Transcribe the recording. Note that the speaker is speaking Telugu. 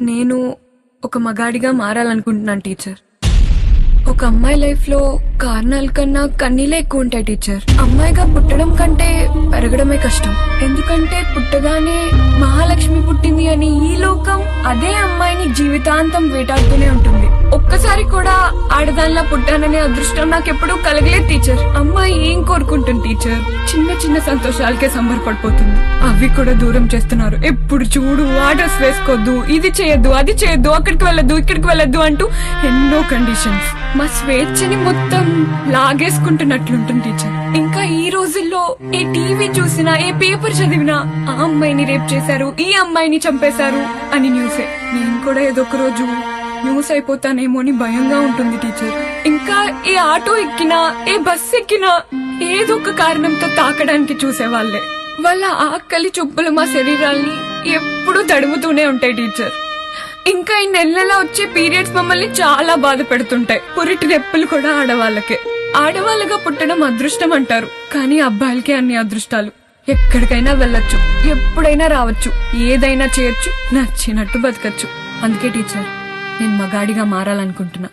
నేను ఒక మగాడిగా మారాలనుకుంటున్నాను టీచర్. ఒక అమ్మాయి లైఫ్లో కారణాల కన్నా కన్నీలే ఎక్కువ ఉంటాయి టీచర్. అమ్మాయిగా పుట్టడం కంటే పెరగడమే కష్టం. ఎందుకంటే పుట్టగానే మహాలక్ష్మి పుట్టింది అని ఈ లోకం అదే అమ్మాయిని జీవితాంతం వేటాడుతూనే ఉంటుంది. ఒక్కసారి కూడా ఆడదానిలా పుట్టాననే అదృష్టం నాకు ఎప్పుడూ కలగలేదు టీచర్. అమ్మాయి ఏం కోరుకుంటుంది టీచర్? చిన్న చిన్న సంతోషాలకే సంబరపడిపోతుంది. అవి కూడా దూరం చేస్తున్నారు. ఎప్పుడు చూడు ఆర్డర్స్ వేసుకోవద్దు ఇది చేయొద్దు అది చేయొద్దు అక్కడికి వెళ్ళొద్దు ఇక్కడికి వెళ్ళొద్దు అంటూ ఎన్నో కండిషన్స్ మా స్వేచ్ఛని మొత్తం లాగేసుకుంటున్నట్లుంటుంది టీచర్. ఇంకా ఈ రోజుల్లో ఏ టీవీ చూసినా ఏ పేపర్ చదివినా ఆ అమ్మాయిని రేప్ చేశారు ఈ అమ్మాయిని చంపేశారు అని న్యూసే. నేను కూడా ఏదో ఒక రోజు న్యూస్ అయిపోతానేమో అని భయంగా ఉంటుంది టీచర్. ఇంకా ఏ ఆటో ఎక్కినా ఏ బస్ ఎక్కినా ఏదో ఒక కారణంతో తాకడానికి చూసేవాళ్ళే వాళ్ళ ఆకలి చుప్పులు మా శరీరాల్ని ఎప్పుడూ తడుముతూనే ఉంటాయి టీచర్. ఇంకా ఈ నెల నెల వచ్చే పీరియడ్స్ మమ్మల్ని చాలా బాధ పెడుతుంటాయి. పురిటి నెప్పులు కూడా ఆడవాళ్ళకే. ఆడవాళ్ళగా పుట్టడం అదృష్టం అంటారు. కానీ అబ్బాయిలకే అన్ని అదృష్టాలు. ఎక్కడికైనా వెళ్ళొచ్చు. ఎప్పుడైనా రావచ్చు. ఏదైనా చేయొచ్చు. నచ్చినట్టు బతకచ్చు. అందుకే టీచర్ నేను మగాడిగా మారాలనుకుంటున్నా.